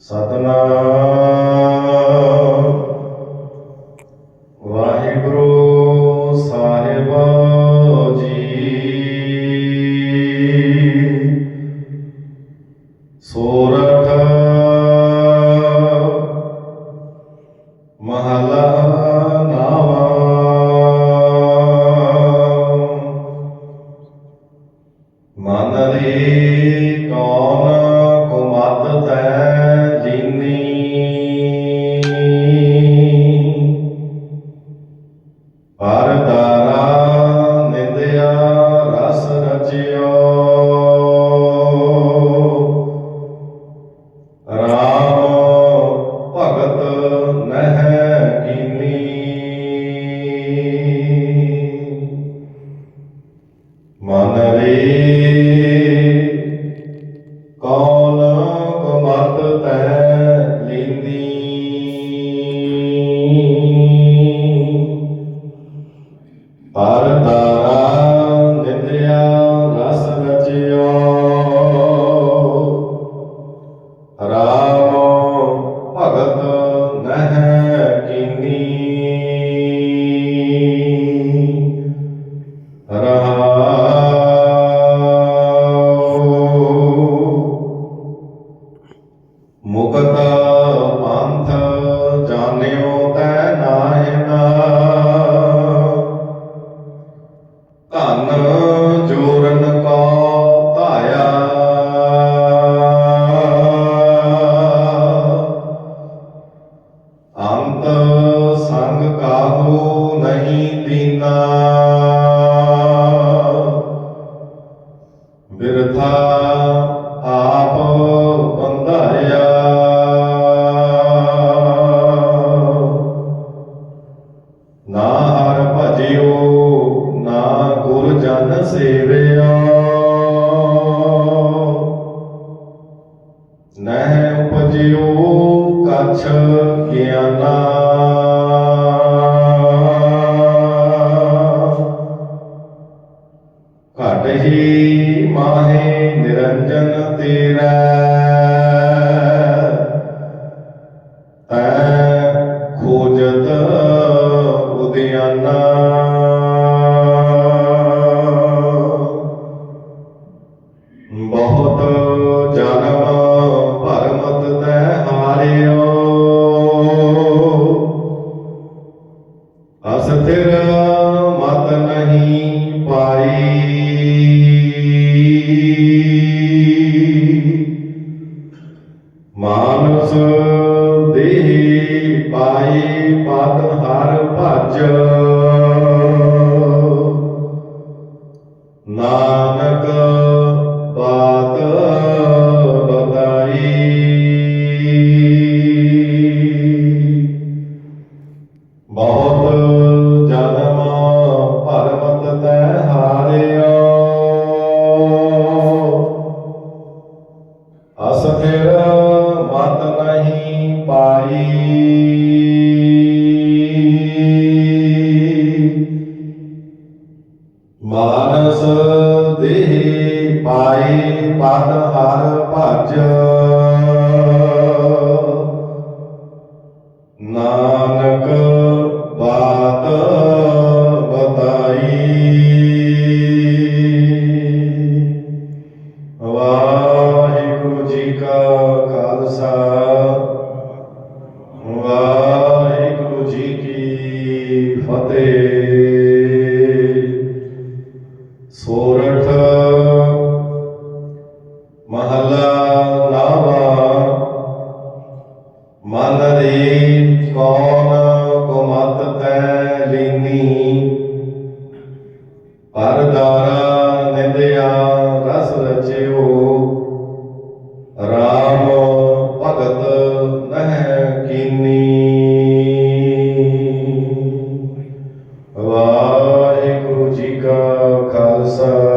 ਸਤਨਾਮ। ਵਾਹਿਗੁਰੂ ਸਾਹਿਬ ਜੀ। ਸੋਰਠ। ਮਹਲਾ ਨਾਵਾ ਮਨ ਰੇ ਕੌਣ ਪਰਦਾਰਾ ਨਿੰਦਿਆ ਰਸ ਰਚਿਓ ਰਾਮ ਭਗਤ ਨਹਿ ਕੀਨੀ। ਮਨ ਰੇ ਮੁਕਤ ਪੰਥ ਜਾਣਿਓ ਤੈ ਨਾਹਿ ਨਾ ਧਨ ਜੋਰਨ ਕੋ ਧਾਇਆ। ਅੰਤ ਸੰਗ ਕਾਹੂ ਨਹੀਂ ਦੀਨਾ ਬਿਰਥਾ ਆਪ ਹਰ ਭਜਿਓ, ਨਾ ਗੁਰ ਜਨ ਸੇਵਿਓ ਨਹਿ ਉਪਜਿਓ ਕਛ ਗਿਆਨਾ। ਘਟ ਹੀ ਮਾਹੇ ਨਿਰੰਜਨ ਤੇਰਾ। ਬਹੁਤ ਜਨਮ ਭਰਮਤ ਤੈ ਹਾਰਿਓ। ਅਸਥਿਰ ਮਤ ਨਹੀਂ ਪਾਈ। ਮਾਨਸ ਦੇਹ ਪਾਈ ਪਦ ਹਰ ਭਜ। ਨਾਨਕ ਮਾਨਸ ਦੇਹ ਪਾਈ ਪਦ ਹਰ ਭਜ। ਨਾਨਕ ਬਾਤ ਬਤਾਈ। ਵਾਹਿਗੁਰੂ ਜੀ ਕਾ ਖਾਲਸਾ। ਵਾਹਿਗੁਰੂ ਜੀ ਕੀ ਫਤਿਹ। ਮਹਲਾ ਨਾਵਾ। ਮਨ ਕੌਣ ਗੁਮਤ ਤੈ ਲੀਨੀ? ਨਿੰਦਿਆ ਰਸ ਰਚਿਓ। ਰਾਮ ਭਗਤ ਨਹਿ ਵਾਹਿਗੁਰੂ ਜੀ ਕਾ ਖਾਲਸਾ।